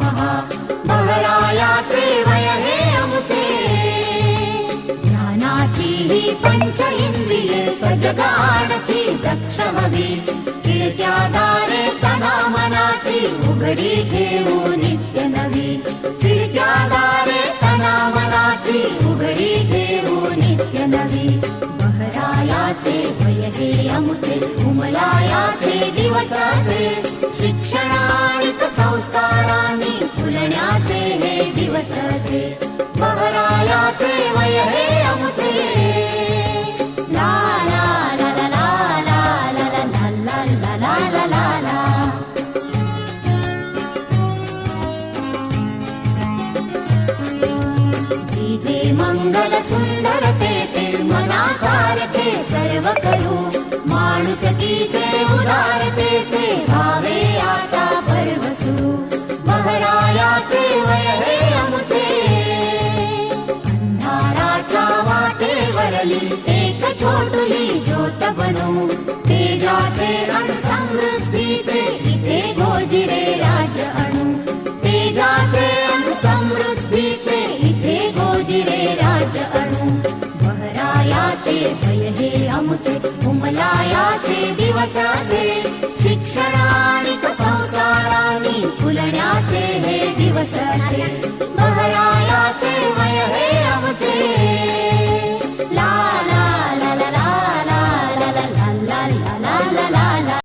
मः महरायाते वय हे अमुते ज्ञानाची पञ्चमी वी जगा दक्षमवे। ति तदाचि उघरि देवो नित्य नवे ति तनामनाति उघी देवो नित्य नवे महरायाते वय अमुते मनाते हैं दिवस से वनो ते जाते समृद्धिते ते भोजिरे राज अणु। ते जाते समृद्धिते ते भोजिरे राज अणु ु। महराया चे अमुलाया च दिवसा शिक्षणानि संसाराणि दिवस